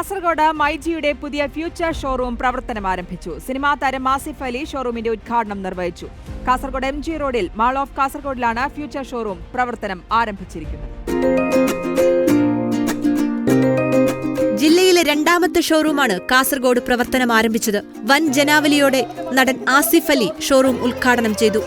കാസർഗോഡ് മൈജിയുടെ പുതിയ future showroom പ്രവർത്തനം ആരംഭിച്ചു. സിനിമാ താരം ആസിഫ് അലി ഷോറൂമിന്റെ ഉദ്ഘാടനം നിർവഹിച്ചു. കാസർഗോഡ് എം ജി റോഡിൽ മാൾ ഓഫ് കാസർഗോഡിലാണ് ഫ്യൂച്ചർ ഷോറൂം പ്രവർത്തനം ആരംഭിച്ചിരിക്കുന്നത്. ജില്ലയിലെ രണ്ടാമത്തെ ഷോറൂമാണ് കാസർഗോഡ് പ്രവർത്തനം ആരംഭിച്ചത്. വൻ ജനാവലിയോടെ നടൻ ആസിഫ് അലി ഷോറൂം ഉദ്ഘാടനം ചെയ്തു.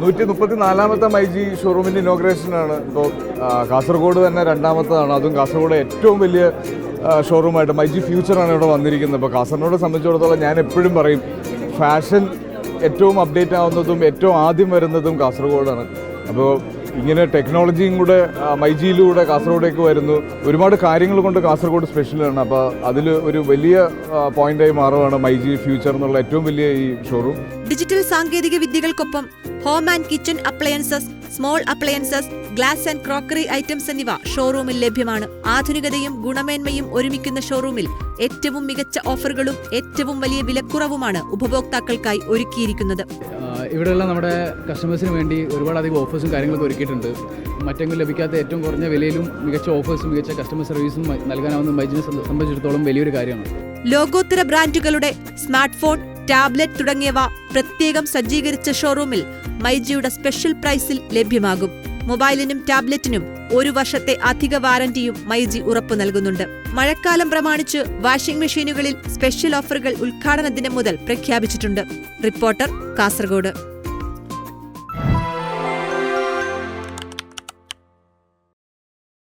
നൂറ്റി മുപ്പത്തി നാലാമത്തെ മൈ ജി ഷോറൂമിന്റെ ഇനോഗ്രേഷനാണ്. ഇപ്പോൾ കാസർഗോഡ് തന്നെ രണ്ടാമത്തതാണ്. അതും കാസർഗോഡ് ഏറ്റവും വലിയ ഷോറൂമായിട്ട് മൈ ജി ഫ്യൂച്ചറാണ് ഇവിടെ വന്നിരിക്കുന്നത്. ഇപ്പോൾ കാസർഗോഡ് സംബന്ധിച്ചിടത്തോളം ഞാൻ എപ്പോഴും പറയും ഫാഷൻ ഏറ്റവും അപ്ഡേറ്റ് ആവുന്നതും ഏറ്റവും ആദ്യം വരുന്നതും കാസർഗോഡാണ്. അപ്പോൾ ഇങ്ങനെ ടെക്നോളജിയും കൂടെ മൈജിയിലൂടെ കാസർഗോഡേക്ക് വരുന്നു. ഒരുപാട് കാര്യങ്ങൾ കൊണ്ട് കാസർഗോഡ് സ്പെഷ്യലാണ് അപ്പോൾ അതിൽ ഒരു വലിയ പോയിന്റായി മാറുകയാണ് മൈജി ഫ്യൂച്ചർ എന്നുള്ള ഏറ്റവും വലിയ ഈ ഷോറൂം ഡിജിറ്റൽ സാങ്കേതിക വിദ്യകൾക്കൊപ്പം home and kitchen appliances small appliances glass and crockery items എന്നിവ ഷോറൂമിൽ ലഭ്യമാണ്. ആധുനികതയും ഗുണമേന്മയും ഒരുമിക്കുന്ന ഷോറൂമിൽ ഏറ്റവും മികച്ച ഓഫറുകളും ഏറ്റവും വലിയ വിലക്കുറവുമാണ് ഉപഭോക്താക്കൾക്കായി ഒരുക്കിയിരിക്കുന്നത്. ഇവിടെയുള്ള നമ്മുടെ കസ്റ്റമേഴ്സിന് വേണ്ടി ഒരുപാടധികം ഓഫേഴ്സും കാര്യങ്ങളൊക്കെ ഒരുക്കിയിട്ടുണ്ട്. മറ്റെങ്കിലും ലഭിക്കാത്ത ഏറ്റവും കുറഞ്ഞ വിലയിലും മികച്ച ഓഫേഴ്സും മികച്ച കസ്റ്റമർ സർവീസും നൽകാനാവുന്ന ബൈജിനെ സംബ- സംബന്ധിച്ചിടത്തോളം വലിയൊരു കാര്യമാണ്. ലോകോത്തര ബ്രാൻഡുകളുടെ സ്മാർട്ട് ഫോൺ ടാബ്ലറ്റ് തുടങ്ങിയവ പ്രത്യേകം സജ്ജീകരിച്ച ഷോറൂമിൽ മൈജിയുടെ സ്പെഷ്യൽ പ്രൈസിൽ ലഭ്യമാകും. മൊബൈലിനും ടാബ്ലറ്റിനും ഒരു വർഷത്തെ അധിക വാറന്റിയും മൈജി ഉറപ്പു നൽകുന്നുണ്ട്. മഴക്കാലം പ്രമാണിച്ച് വാഷിംഗ് മെഷീനുകളിൽ സ്പെഷ്യൽ ഓഫറുകൾ ഉദ്ഘാടന ദിനം മുതൽ പ്രഖ്യാപിച്ചിട്ടുണ്ട്. റിപ്പോർട്ടർ കാസർഗോഡ്.